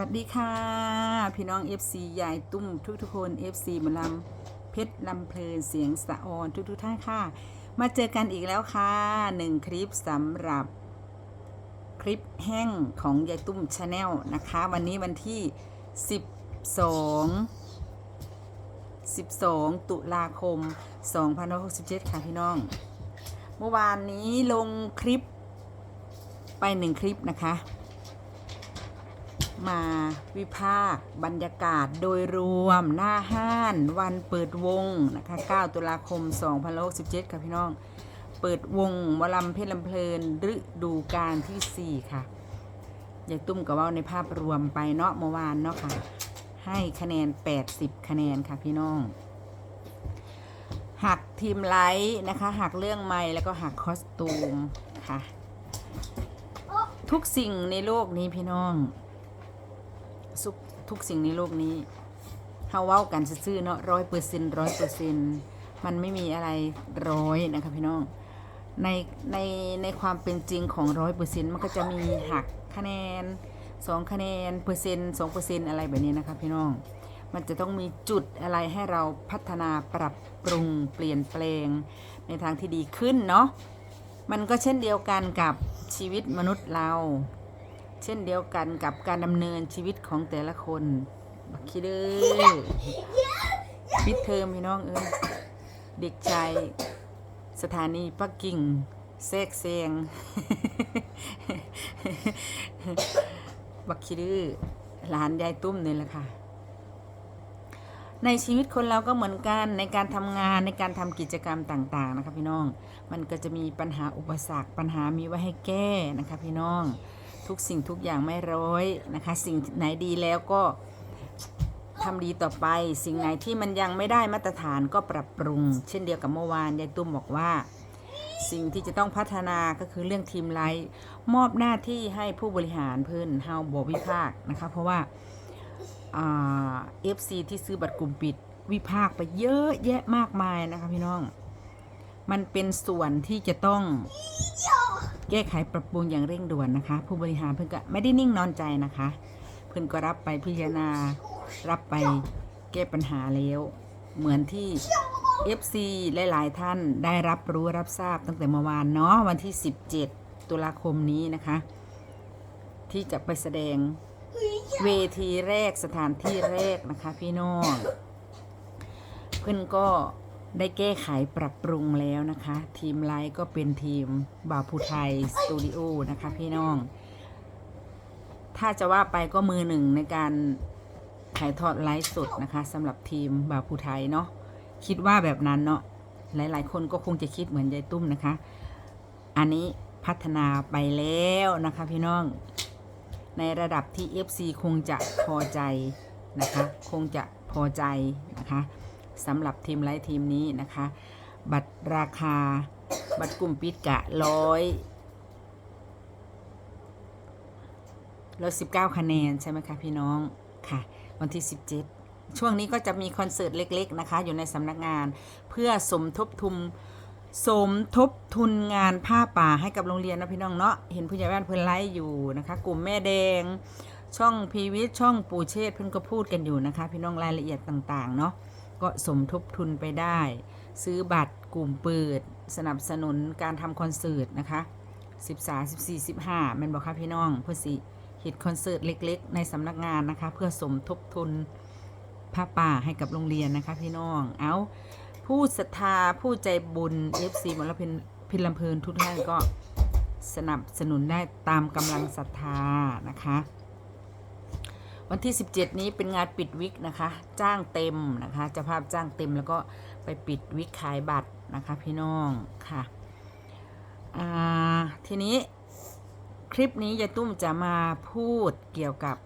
วัสดีค่ะ พี่น้อง FC ยายตุ้มทุกทุกคน FC หมอลำเพชรลำเพลินเสียงสะออนทุกทุกท่านค่ะ มาเจอกันอีกแล้วค่ะหนึ่งคลิปสำหรับคลิปแห้งของยายตุ้มชาแนลนะคะ วันนี้วันที่ 12 12 ตุลาคม 2567 ค่ะพี่น้อง เมื่อวานนี้ลงคลิปไปหนึ่งคลิปนะคะ มาวิพากษ์บรรยากาศโดยรวมหน้าห้านวันเปิดวงนะคะ 9 ตุลาคม2567ค่ะพี่น้อง เปิดวงมอลำเพชรลำเพลินฤดูกาลที่ 4 ค่ะ อยายตุ้มกับว่าในภาพรวมไปเนาะเมื่อวานเนาะค่ะ ให้คะแนน 80 คะแนนค่ะพี่น้องหักทีมไลท์นะคะหักเรื่องไม้แล้วก็หักคอสตูมค่ะ ทุกสิ่งในโลกนี้พี่น้อง ทุกทุกสิ่งในโลกนี้เฮาเว้ากันซื่อๆเนาะร้อยเปอร์เซ็นต์ร้อยเปอร์เซ็นต์มันไม่มีอะไรร้อยนะคะพี่น้องในในในความเป็นจริงของร้อยเปอร์เซ็นต์มันก็จะมีหักคะแนนสองคะแนนเปอร์เซ็นต์สองเปอร์เซ็นต์อะไรแบบนี้นะคะพี่น้อง มันจะต้องมีจุดอะไรให้เราพัฒนาปรับปรุงเปลี่ยนแปลงในทางที่ดีขึ้นเนาะมันก็เช่นเดียวกันกับชีวิตมนุษย์เรา เช่นเดียวกันกับการดำเนินชีวิตของแต่ละคนบักคิดเด้อปิดเทอมพี่น้องเอ้ยเด็กชายสถานีปักกิ่งแทรกแซงบักคิดเด้อหลานยายตุ้มนี่แหละค่ะ ในชีวิตคนเราก็เหมือนกันในการทำงานในการทำกิจกรรมต่าง ๆ นะคะพี่น้อง มันก็จะมีปัญหาอุปสรรคปัญหามีไว้ให้แก้นะคะพี่น้อง ทุกสิ่งทุกอย่างไม่ร้อยนะคะ สิ่งไหนดีแล้วก็ทำดีต่อไป สิ่งไหนที่มันยังไม่ได้มาตรฐานก็ปรับปรุง เช่นเดียวกับเมื่อวานยายตุ้มบอกว่า สิ่งที่จะต้องพัฒนาก็คือเรื่องทีมไลท์มอบหน้าที่ให้ผู้บริหารเพิ่นเฮาบอวิภาคนะคะเพราะว่าเอฟซีที่ซื้อบัตรกลุ่มปิดวิพากไปเยอะแยะมากมายนะคะพี่น้อง มันเป็นส่วนที่จะต้อง แก้ไขปรับปรุงอย่างเร่งด่วนนะคะ ผู้บริหารเพิ่งก็ไม่ได้นิ่งนอนใจนะคะ เพิ่งก็รับไปพิจารณา รับไปแก้ปัญหาแล้ว เหมือนที่ FC หลาย ๆ ท่านได้รับรู้รับทราบตั้งแต่เมื่อวานเนาะวันที่ 17 ตุลาคมนี้นะคะ ที่จะไปแสดงเวทีแรกสถานที่แรกนะคะ พี่น้องเพื่อนก็ ได้แก้ไขปรับปรุงแล้วนะคะ ทีมไลท์ก็เป็นทีมบาวผู้ไทยสตูดิโอนะคะพี่น้อง ถ้าจะว่าไปก็มือหนึ่งในการถ่ายทอดไลฟ์สดนะคะสำหรับทีมบาวผู้ไทยเนาะคิดว่าแบบนั้นเนาะหลาย ๆ คนก็คงจะคิดเหมือนยายตุ้มนะคะ อันนี้พัฒนาไปแล้วนะคะพี่น้อง ในระดับที่ FC คงจะพอใจนะคะ คงจะพอใจนะคะ สำหรับทีมไลท์ทีมนี้นะคะ บัตรราคาบัตรกลุ่มปิดกะร้อยร้อยสิบเก้าคะแนนใช่ไหมคะพี่น้องค่ะ วันที่17ช่วงนี้ก็จะมีคอนเสิร์ตเล็ก ๆ นะคะ อยู่ในสำนักงานเพื่อสมทบทุนสมทบทุนงานผ้าป่าให้กับโรงเรียนนะพี่น้องเนาะเห็นผู้ใหญ่บ้านเพิ่อนไลฟ์อยู่นะคะ กลุ่มแม่แดง ช่องพีวิทช่องปูเชษเพิ่นก็พูดกันอยู่นะคะ พี่น้องรายละเอียดต่าง ๆ เนาะ ก็สมทบทุนไปได้ ซื้อบัตรกลุ่มเปิด สนับสนุนการทำคอนเสิร์ตนะคะ13 14 15ม่นบอกค่ะพี่น้องเพื่อสิเฮ็ดคอนเสิร์ตเล็ก ๆ ในสำนักงานนะคะ เพื่อสมทบทุนผ้าป่าให้กับโรงเรียนนะคะพี่น้อง เอาผู้ศรัทธาผู้ใจบุญ FC หมอลเพนพินลำเพลินทุกท่านก็สนับสนุนได้ตามกำลังศรัทธานะคะ วันที่ 17 นี้เป็นงานปิดวิกนะคะ จ้างเต็มนะคะเจะภาพจ้างเต็มแล้วก็ไปปิดวิกขายบัตรนะคะพี่น้องค่ะทีนี้คลิปนี้ยายตุ้มจะมาพูดเกี่ยวกับ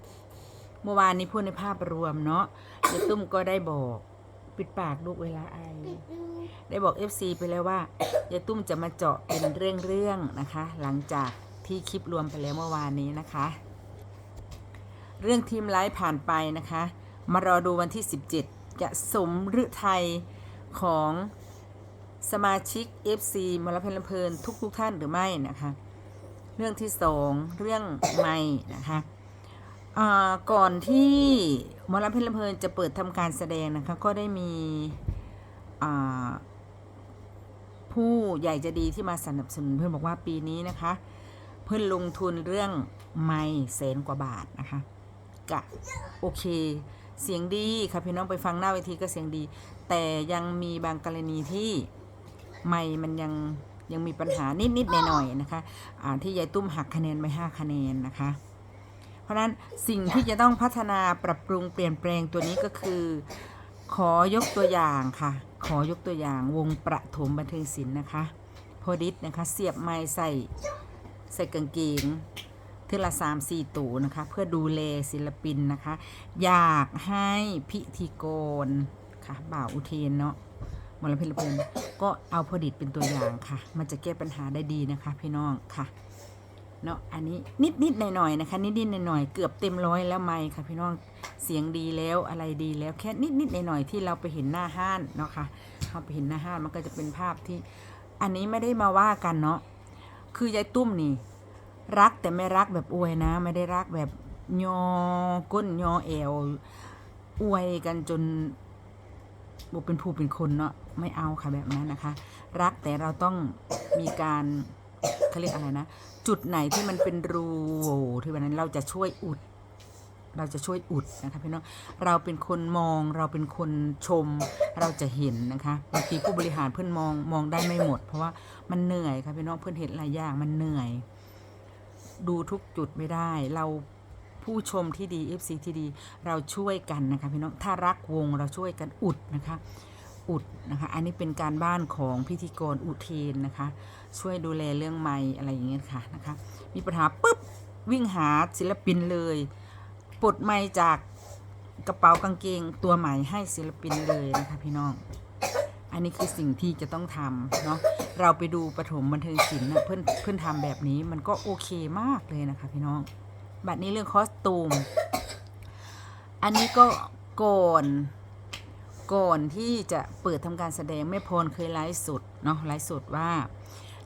เมื่อวานนี้พูดในภาพรวมเนาะยายตุ้มก็ได้บอกปิดปากลูกเวลาไอได้บอก FC ไปแล้วว่ายายตุ้มจะมาเจาะเป็นเรื่องๆนะคะ หลังจากที่คลิปรวมไปแล้วเมื่อวานนี้นะคะ เรื่องทีมไลฟ์ผ่านไปนะคะ มารอดูวันที่ 17 จะสมฤทัยของสมาชิก FC มลเพลินเพลินทุกๆทท่านหรือไม่นะคะ เรื่องที่สองเรื่องไม่นะคะก่อนที่มอลำเพลินเพลินจะเปิดทำการแสดงนะคะ ก็ได้มีผู้ใหญ่จะดีที่มาสนับสนุนเพื่อนบอกว่าปีนี้นะคะ เพื่อนลงทุนเรื่องไม่แสนกว่าบาทนะคะ กะโอเค เสียงดีค่ะพี่น้องไปฟังหน้าเวทีก็เสียงดี แต่ยังมีบางกรณีที่ไม่มันยังยังมีปัญหานิดๆหน่อยๆนะคะอ่าที่ยายตุ้มหักคะแนนไป5คะแนนนะคะ เพราะฉะนั้นสิ่งที่จะต้องพัฒนาปรับปรุงเปลี่ยนแปลงตัวนี้ก็คือ ขอยกตัวอย่างค่ะ ขอยกตัวอย่างวงประถมบันเทิงศิลป์นะคะ โพดิษนะคะ เสียบไม้ใส่ใส่กางเกง เทือละสามสี่ตูนะคะ เพื่อดูแลศิลปินนะคะ อยากให้พิธีกรค่ะบ่าวอุเทนเนาะมลำเพลินเพลินก็เอาพอดิษเป็นตัวอย่างค่ะ มันจะแก้ปัญหาได้ดีนะคะ พี่น้องค่ะเนาะอันนี้นิดนิดหน่อยหน่อยๆนะคะ นิดนิดหน่อยหน่อยๆเกือบเต็มร้อยแล้วไม่ค่ะ พี่น้องเสียงดีแล้วอะไรดีแล้วแค่นิดนิดหน่อยหน่อยๆที่เราไปเห็นหน้าห้านเนาะค่ะเราไปเห็นหน้าห้านมันก็จะเป็นภาพที่ อันนี้ไม่ได้มาว่ากันเนาะคือยายตุ้มนี่ รักแต่ไม่รักแบบอวยนะ ไม่ได้รักแบบยอก้นยอแอวอวยกันจนบุเป็นผู้เป็นคนเนาะไม่เอาค่ะแบบนั้นนะคะ รักแต่เราต้องมีการเขาเรียกอะไรนะ จุดไหนที่มันเป็นรูโหว่ที่วันนั้นเราจะช่วยอุด เราจะช่วยอุดนะคะพี่น้องเราเป็นคนมองเราเป็นคนชม เราจะเห็นนะคะบางทีผู้บริหารเพื่อนมองมองได้ไม่หมด เพราะว่ามันเหนื่อยค่ะพี่น้องเพื่อนเห็นหลายอย่างมันเหนื่อย ดูทุกจุดไม่ได้ เราผู้ชมที่ดี FC ที่ดี เราช่วยกันนะคะพี่น้องถ้ารักวงเราช่วยกันอุดนะคะ อุดนะคะ อันนี้เป็นการบ้านของพิธีกรอุเทนนะคะ ช่วยดูแลเรื่องไม้อะไรอย่างเงี้ยค่ะนะคะ มีปัญหาปุ๊บวิ่งหาศิลปินเลยปลดไม้จากกระเป๋ากางเกงตัวใหม่ให้ศิลปินเลยนะคะพี่น้อง อันนี้คือสิ่งที่จะต้องทำเนาะเราไปดูปฐมบันเทิงศิลป์เพื่อนเพื่อนทำแบบนี้มันก็โอเคมากเลยนะคะพี่น้อง บัดนี้เรื่องคอสตูม อันนี้ก็ก่อนก่อนที่จะเปิดทำการแสดงแม่พรเคยไลฟ์สดเนาะไลฟ์สดว่า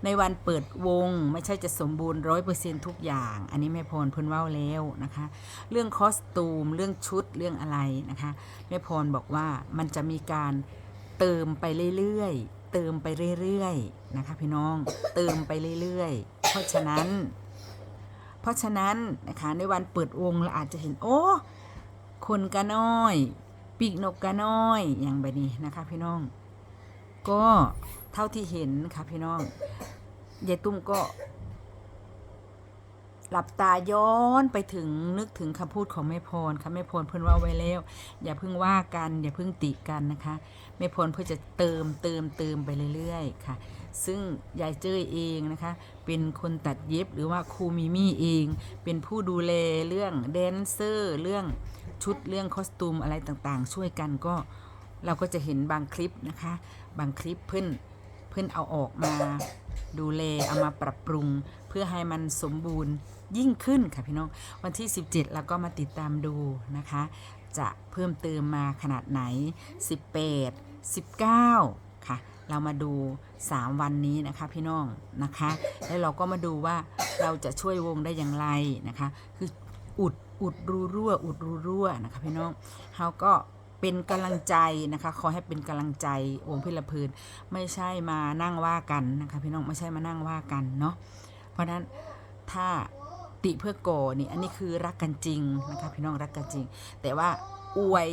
ในวันเปิดวงไม่ใช่จะสมบูรณ์ร้อยเปอร์เซ็นทุกอย่าง อันนี้แม่พรเพิ่นว้าแล้วนะคะ เรื่องคอสตูม เรื่องชุดเรื่องอะไรนะคะแม่พรบอกว่ามันจะมีการ เติมไปเรื่อยๆ เติมไปเรื่อยๆ นะคะพี่น้อง เติมไปเรื่อยๆ เพราะฉะนั้น เพราะฉะนั้นนะคะในวันเปิดวงเราอาจจะเห็นโอ้คนกะน้อย ปีกนกกะน้อยอย่างแบบนี้นะคะพี่น้อง ก็เท่าที่เห็นค่ะพี่น้องยายตุ้มก็ หลับตาย้อนไปถึงนึกถึงคำพูดของแม่พรค่ะแม่พรเพิ่อนว่าไว้แล้ว อย่าเพิ่งว่ากัน อย่าเพิ่งติกันนะคะแม่พรเพื่อจะเติมเติมเติมไปเรื่อยๆค่ะ ซึ่งยายเจ้ยเองนะคะ เป็นคนตัดเย็บหรือว่าครูมิมี่เอง เป็นผู้ดูแลเรื่องแดนเซอร์เรื่องชุดเรื่องคอสตูมอะไรต่างๆ ช่วยกันก็เราก็จะเห็นบางคลิปนะคะ บางคลิปเพื่อนเพื่อนเอาออกมาดูแลเอามาปรับปรุงเพื่อให้มันสมบูรณ์ ยิ่งขึ้นค่ะพี่น้อง วันที่ 17 แล้วก็มาติดตามดูนะคะ จะเพิ่มเติมมาขนาดไหน 18 19 ค่ะ เรามาดู 3 วันนี้นะคะพี่น้องนะคะ แล้วเราก็มาดูว่าเราจะช่วยวงได้อย่างไรนะคะ คืออุดอุดรูรั่ว อุดรูรั่วนะคะพี่น้องเขาก็เป็นกำลังใจนะคะ ขอให้เป็นกำลังใจวงพิรพืนไม่ใช่มานั่งว่ากันนะคะพี่น้องไม่ใช่มานั่งว่ากันเนาะเพราะฉะนั้นถ้า ติเพื่อก่อนี่อันนี้คือรักกันจริงนะคะพี่น้องรักกันจริง แต่ว่าอวย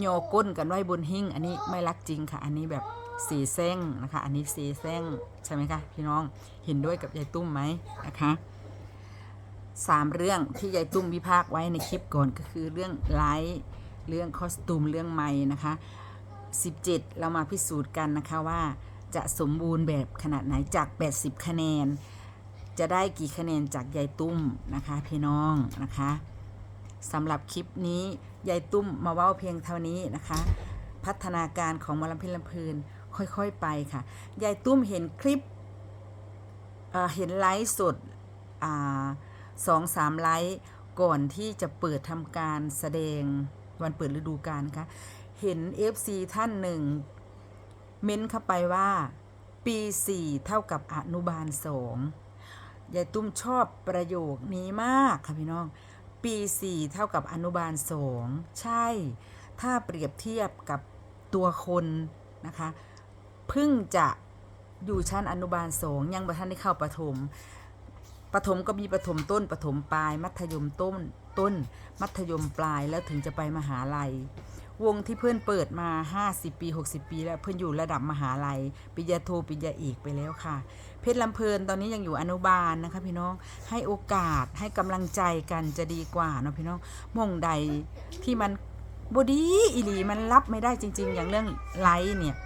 โยก้นกันไว้บนหิ้งอันนี้ไม่รักจริงค่ะ อันนี้แบบสีแซงนะคะ อันนี้สีแซงใช่ไหมคะพี่น้องเห็นด้วยกับยายตุ้มไหมนะคะสามเรื่องที่ยายตุ้มวิพากษ์ไว้ในคลิปก่อนก็คือเรื่องไลท์เรื่องคอสตูมเรื่องไม้นะคะ 17 เรามาพิสูจน์กันนะคะว่าจะสมบูรณ์แบบขนาดไหนจาก 80 คะแนน จะได้กี่คะแนนจากยายตุ้มนะคะพี่น้องนะคะสำหรับคลิปนี้ยายตุ้มมาเว้าเพียงเท่านี้นะคะ พัฒนาการของมลพิลำพลินค่อยๆไปค่ะยายตุ้มเห็นคลิปเเห็นไลฟ์สดอสองสามไลฟ์ก่อนที่จะเปิดทำการแสดงวันเปิดฤดูกาลนะคะเห็น FC ท่านหนึ่ง เม้นเข้าไปว่า ปี 4 เท่ากับอนุบาลสอง ยายตุ้มชอบประโยคนี้มากค่ะพี่น้องปปี4เท่ากับอนุบาล2ใช่ ถ้าเปรียบเทียบกับตัวคนนะคะเพิ่งจะอยู่ชั้นอนุบาล2ยังบ่ทันได้เข้าประถมประถมก็มีประถมต้นประถมปลาย มัธยมต้นต้น มัธยมปลายแล้วถึงจะไปมหาลัย วงที่เพื่อนเปิดมา 50 ปี 60 ปีแล้วเพื่อนอยู่ระดับมหาลัยปริญญาโทปริญญาเอกไปแล้วค่ะ เพชรลำเพลินตอนนี้ยังอยู่อนุบาลนะคะ พี่น้องให้โอกาสให้กำลังใจกันจะดีกว่าเนาะพี่น้องมงใดที่มันบดีอีหลีมันรับไม่ได้จริง ๆ อย่างเรื่องไลฟ์เนี่ย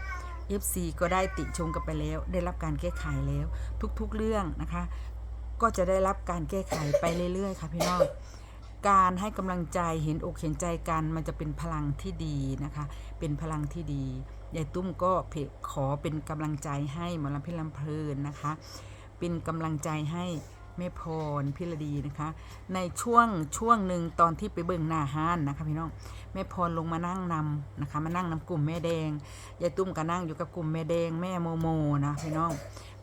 FC ก็ได้ติชมกันไปแล้ว ได้รับการแก้ไขแล้ว ทุกๆเรื่องนะคะ ก็จะได้รับการแก้ไขไปเรื่อยๆ ค่ะพี่น้อง การให้กำลังใจเห็นอกเห็นใจกันมันจะเป็นพลังที่ดีนะคะ เป็นพลังที่ดียายตุ้มก็เพขอเป็นกำลังใจให้หมอลำพิลำเพลินนะคะ เป็นกำลังใจให้แม่พรพิรดีนะคะ ในช่วงช่วงหนึ่งตอนที่ไปเบิ่งหน้าห้านนะคะพี่น้องแม่พรลงมานั่งนำนะคะ มานั่งนำกลุ่มแม่แดงยายตุ้มก็นั่งอยู่กับกลุ่มแม่แดงแม่โมโมนะพี่น้อง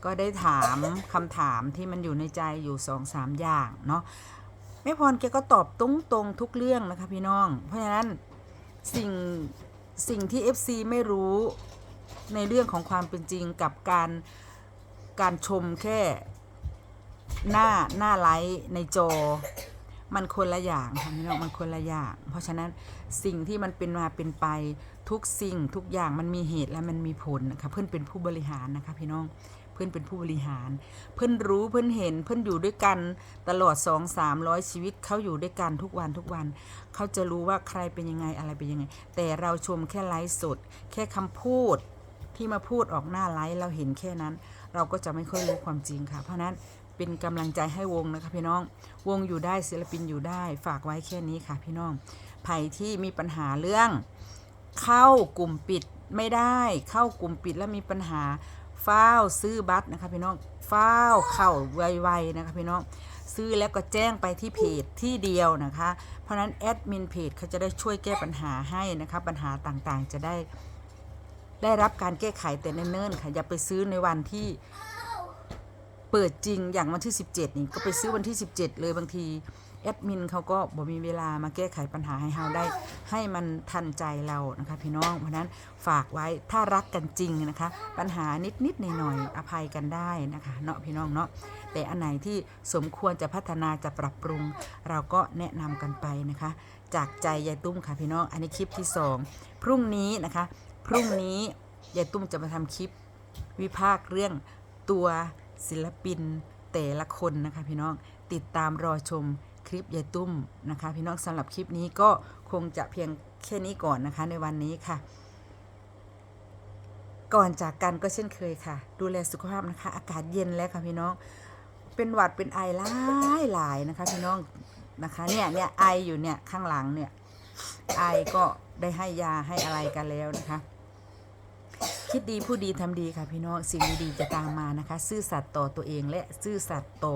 ก็ได้ถามคำถามที่มันอยู่ในใจอยู่สองสามอย่างเนาะ ม่พรแกก็ตอบตรงตรงทุกเรื่องนะคะพี่น้อง เพราะฉะนั้นสิ่งสิ่งที่ FC ไม่รู้ในเรื่องของความเป็นจริงกับการการชมแค่หน้าหน้าไลฟ์ในจอ มันคนละอย่างค่ะพี่น้องมันคนละอย่าง เพราะฉะนั้นสิ่งที่มันเป็นมาเป็นไป ทุกสิ่งทุกอย่างมันมีเหตุและมันมีผลนะคะเพื่อนเป็นผู้บริหารนะคะพี่น้องเพื่อนเป็นผู้บริหาร เพื่อนรู้เพื่อนเห็นเพื่อนอยู่ด้วยกันตลอดสองสามร้อยชีวิตเขาอยู่ด้วยกันทุกวันทุกวัน เขาจะรู้ว่าใครเป็นยังไงอะไรเป็นยังไง แต่เราชมแค่ไลฟ์สดแค่คำพูดที่มาพูดออกหน้าไลฟ์เราเห็นแค่นั้น เราก็จะไม่ค่อยรู้ความจริงค่ะ เพราะนั้นเป็นกำลังใจให้วงนะคะพี่น้อง วงอยู่ได้ศิลปินอยู่ได้ ฝากไว้แค่นี้ค่ะพี่น้องไผ่ที่มีปัญหาเรื่อง เข้ากลุ่มปิดไม่ได้ เข้ากลุ่มปิดแล้วมีปัญหาฟ้าซื้อบัตรนะคะพี่น้องฟ้าเข้าไวๆนะคะพี่น้องซื้อแล้วก็แจ้งไปที่เพจที่เดียวนะคะ เพราะฉะนั้นแอดมินเพจเขาจะได้ช่วยแก้ปัญหาให้นะคะปัญหาต่างๆจะได้ ได้รับการแก้ไขแต่เนิ่นๆค่ะอย่าไปซื้อในวันที่เปิดจริงอย่างวันที่ 17 นี่ก็ไปซื้อวันที่ 17 เลยบางที แอดมินเขาก็บ่มีเวลามาแก้ไขปัญหาให้เราได้ ให้มันทันใจเรานะคะ พี่น้องเพราะนั้นฝากไว้ถ้ารักกันจริงนะคะ ปัญหานิดๆหน่อยๆอภัยกันได้นะคะเนาะพี่น้องเนาะแต่อันไหนที่สมควรจะพัฒนาจะปรับปรุง เราก็แนะนำกันไปนะคะ จากใจยายตุ้มค่ะพี่น้อง อันนี้คลิปที่สองพรุ่งนี้นะคะ พรุ่งนี้ยายตุ้มจะมาทำคลิปวิพากษ์เรื่องตัวศิลปินแต่ละคนนะคะพี่น้องติดตามรอชม คลิปยายตุ้มนะคะ พี่น้องสำหรับคลิปนี้ก็คงจะเพียงแค่นี้ก่อนนะคะในวันนี้ค่ะ ก่อนจากกันก็เช่นเคยค่ะ ดูแลสุขภาพนะคะ อากาศเย็นแล้วค่ะพี่น้องเป็นหวัดเป็นไอหลายหลายนะคะ พี่น้องนะคะเนี่ยเนี่ยไออยู่เนี่ยข้างหลังเนี่ยไอก็ได้ให้ยาให้อะไรกันแล้วนะคะ คิดดีพูดดีทำดีค่ะพี่น้องสิ่งดีๆจะตามมานะคะ ซื่อสัตย์ต่อตัวเองและซื่อสัตย์ต่อ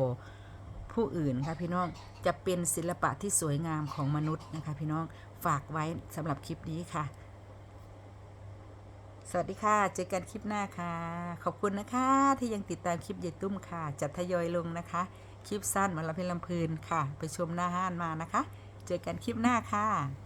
ผู้อื่นค่ะพี่น้องจะเป็นศิลปะที่สวยงามของมนุษย์นะคะ พี่น้องฝากไว้สำหรับคลิปนี้ค่ะ สวัสดีค่ะ เจอกันคลิปหน้าค่ะ ขอบคุณนะคะ ที่ยังติดตามคลิปเยตุ้มค่ะจะทยอยลงนะคะ คลิปสั้นมาละเพลลำพืนค่ะ ไปชมหน้าห้านมานะคะ เจอกันคลิปหน้าค่ะ